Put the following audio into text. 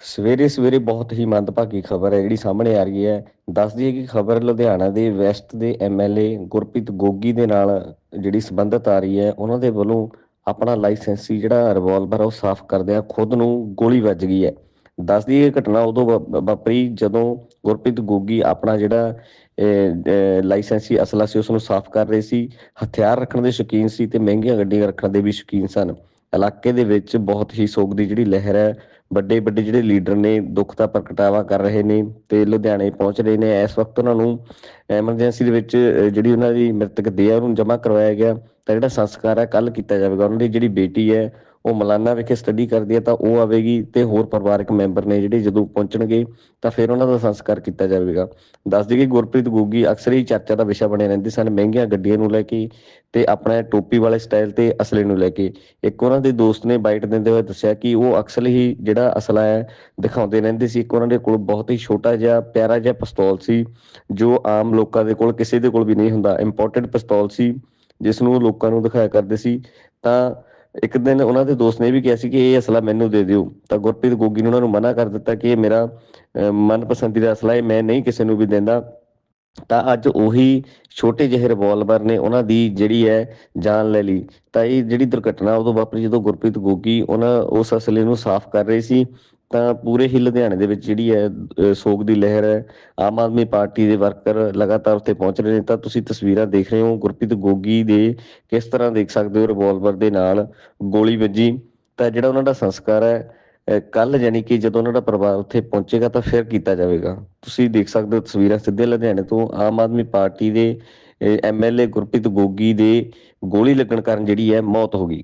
ਸਵੇਰੇ ਸਵੇਰੇ ਬਹੁਤ ਹੀ ਮੰਦਭਾਗੀ ਖਬਰ ਹੈ ਜਿਹੜੀ ਸਾਹਮਣੇ ਆ ਰਹੀ ਹੈ। ਦੱਸ ਦਈਏ ਕਿ ਖਬਰ ਲੁਧਿਆਣਾ ਦੇ ਵੈਸਟ ਦੇ ਐਮਐਲਏ ਗੁਰਪ੍ਰੀਤ ਗੋਗੀ ਦੇ ਨਾਲ ਜਿਹੜੀ ਸੰਬੰਧਤ ਆ ਰਹੀ ਹੈ ਉਹਨਾਂ ਦੇ ਵੱਲੋਂ ਆਪਣਾ ਲਾਇਸੈਂਸੀ ਜਿਹੜਾ ਰਿਵਾਲਵਰ ਉਹ ਸਾਫ਼ ਕਰਦਿਆਂ ਖੁਦ ਨੂੰ ਗੋਲੀ ਵੱਜ ਗਈ ਹੈ। ਦੱਸ ਦਈਏ ਘਟਨਾ ਉਦੋਂ ਵਾ- ਵਾਪਰੀ ਜਦੋਂ ਗੁਰਪ੍ਰੀਤ ਗੋਗੀ ਆਪਣਾ ਜਿਹੜਾ ਅਹ, ਲਾਇਸੈਂਸੀ ਅਸਲਾ ਸੀ ਉਸ ਨੂੰ ਸਾਫ਼ ਕਰ ਰਹੇ ਸੀ। ਹਥਿਆਰ ਰੱਖਣ ਦੇ ਸ਼ੌਕੀਨ ਸੀ ਤੇ ਮਹਿੰਗੀਆਂ ਗੱਡੀਆਂ ਰੱਖਣ ਦੇ ਵੀ ਸ਼ੌਕੀਨ ਸਨ। ਇਲਾਕੇ ਦੇ ਵਿੱਚ ਬਹੁਤ ਹੀ ਸੋਗ ਦੀ ਜਿਹੜੀ ਲਹਿਰ ਹੈ ਵੱਡੇ ਵੱਡੇ ਜਿਹੜੇ ਲੀਡਰ ਨੇ, ਦੁੱਖ ਦਾ ਪ੍ਰਗਟਾਵਾ ਕਰ ਰਹੇ ਨੇ ਤੇ ਲੁਧਿਆਣੇ ਪਹੁੰਚ ਰਹੇ ਨੇ। ਇਸ ਵਕਤ ਉਹਨਾਂ ਨੂੰ ਐਮਰਜੈਂਸੀ ਦੇ ਵਿੱਚ ਜਿਹੜੀ ਉਹਨਾਂ ਦੀ ਮ੍ਰਿਤਕ ਦੇਹ ਹੈ, ਉਹਨੂੰ ਜਮ੍ਹਾਂ ਕਰਵਾਇਆ ਗਿਆ। ਤਾਂ ਜਿਹੜਾ ਸੰਸਕਾਰ ਹੈ ਕੱਲ ਕੀਤਾ ਜਾਵੇਗਾ। ਉਹਨਾਂ ਦੀ ਜਿਹੜੀ ਬੇਟੀ ਹੈ ਉਹ ਮਲਾਨਾ ਵਿਖੇ ਸਟੱਡੀ ਕਰਦੀ ਹੈ ਤਾਂ ਉਹ ਆਵੇਗੀ ਤੇ ਹੋਰ ਪਰਿਵਾਰਕ ਮੈਂਬਰ ਨੇ ਜਿਹੜੇ ਜਦੋਂ ਪਹੁੰਚਣਗੇ ਤਾਂ ਫਿਰ ਉਹਨਾਂ ਦਾ ਸੰਸਕਾਰ ਕੀਤਾ ਜਾਵੇਗਾ। ਦੱਸ ਦਈਏ ਕਿ ਗੁਰਪ੍ਰੀਤ ਗੋਗੀ ਅਕਸਰ ਹੀ ਚਰਚਾ ਦਾ ਵਿਸ਼ਾ ਬਣੇ ਰਹਿੰਦੇ ਸਨ, ਮਹਿੰਗੀਆਂ ਗੱਡੀਆਂ ਨੂੰ ਲੈ ਕੇ ਤੇ ਆਪਣਾ ਟੋਪੀ ਵਾਲੇ ਸਟਾਈਲ ਤੇ ਅਸਲੇ ਨੂੰ ਲੈ ਕੇ। ਇੱਕ ਉਹਨਾਂ ਦੇ ਦੋਸਤ ਨੇ ਬਾਈਟ ਦਿੰਦੇ ਹੋਏ ਦੱਸਿਆ ਕਿ ਉਹ ਅਕਸਰ ਹੀ ਜਿਹੜਾ ਅਸਲਾ ਹੈ ਦਿਖਾਉਂਦੇ ਰਹਿੰਦੇ ਸੀ। ਇੱਕ ਉਹਨਾਂ ਦੇ ਕੋਲ ਬਹੁਤ ਹੀ ਛੋਟਾ ਜਿਹਾ, ਪਿਆਰਾ ਜਿਹਾ ਪਿਸਤੌਲ ਸੀ, ਜੋ ਆਮ ਲੋਕਾਂ ਦੇ ਕੋਲ, ਕਿਸੇ ਦੇ ਕੋਲ ਵੀ ਨਹੀਂ ਹੁੰਦਾ। ਇੰਪੋਰਟਡ ਪਿਸਤੌਲ ਸੀ ਜਿਸ ਨੂੰ ਲੋਕਾਂ ਨੂੰ ਦਿਖਾਇਆ ਕਰਦੇ ਸੀ। ਤਾਂ ਇੱਕ ਦਿਨ ਉਹਨਾਂ ਦੇ ਦੋਸਤ ਨੇ ਇਹ ਵੀ ਕਿਹਾ ਸੀ ਕਿ ਇਹ ਅਸਲਾ ਮੈਨੂੰ ਦੇ ਦਿਓ। ਤਾਂ ਗੁਰਪ੍ਰੀਤ ਗੋਗੀ ਨੇ ਉਹਨਾਂ ਨੂੰ ਮਨਾ ਕਰ ਦਿੱਤਾ ਕਿ ਇਹ ਮੇਰਾ ਅਹ, ਮਨਪਸੰਦੀਦਾ ਅਸਲਾ ਹੈ ਮੈਂ ਨਹੀਂ ਕਿਸੇ ਨੂੰ ਵੀ ਦਿੰਦਾ। ਤਾਂ ਅੱਜ ਉਹੀ ਛੋਟੇ ਜਿਹੇ ਰਿਵਾਲਵਰ ਨੇ ਉਹਨਾਂ ਦੀ ਜਿਹੜੀ ਹੈ ਜਾਨ ਲੈ ਲਈ। ਤਾਂ ਇਹ ਜਿਹੜੀ ਦੁਰਘਟਨਾ ਉਦੋਂ ਵਾਪਰੀ ਜਦੋਂ ਗੁਰਪ੍ਰੀਤ ਗੋਗੀ ਉਹਨਾਂ ਉਸ ਅਸਲੇ ਨੂੰ ਸਾਫ਼ ਕਰ ਰਹੀ ਸੀ। ਤਾਂ ਪੂਰੇ ਹੀ ਲੁਧਿਆਣੇ ਦੇ ਵਿੱਚ ਜਿਹੜੀ ਹੈ ਸੋਗ ਦੀ ਲਹਿਰ ਹੈ। ਆਮ ਆਦਮੀ ਪਾਰਟੀ ਦੇ ਵਰਕਰ ਲਗਾਤਾਰ ਉੱਥੇ ਪਹੁੰਚ ਰਹੇ ਨੇ। ਤਾਂ ਤੁਸੀਂ ਤਸਵੀਰਾਂ ਦੇਖ ਰਹੇ ਹੋ, ਗੁਰਪ੍ਰੀਤ ਗੋਗੀ ਦੇ ਕਿਸ ਤਰ੍ਹਾਂ ਦੇਖ ਸਕਦੇ ਹੋ ਰਿਵਾਲਵਰ ਦੇ ਨਾਲ ਗੋਲੀ ਵੱਜੀ। ਤਾਂ ਜਿਹੜਾ ਉਹਨਾਂ ਦਾ ਸੰਸਕਾਰ ਹੈ ਕੱਲ ਯਾਨੀ ਕਿ ਜਦੋਂ ਉਹਨਾਂ ਦਾ ਪਰਿਵਾਰ ਉੱਥੇ ਪਹੁੰਚੇਗਾ ਤਾਂ ਫਿਰ ਕੀਤਾ ਜਾਵੇਗਾ। ਤੁਸੀਂ ਦੇਖ ਸਕਦੇ ਹੋ ਤਸਵੀਰਾਂ ਸਿੱਧੇ ਲੁਧਿਆਣੇ ਤੋਂ। ਆਮ ਆਦਮੀ ਪਾਰਟੀ ਦੇ ਐਮਐਲਏ ਗੁਰਪ੍ਰੀਤ ਗੋਗੀ ਦੇ ਗੋਲੀ ਲੱਗਣ ਕਾਰਨ ਜਿਹੜੀ ਹੈ ਮੌਤ ਹੋ ਗਈ।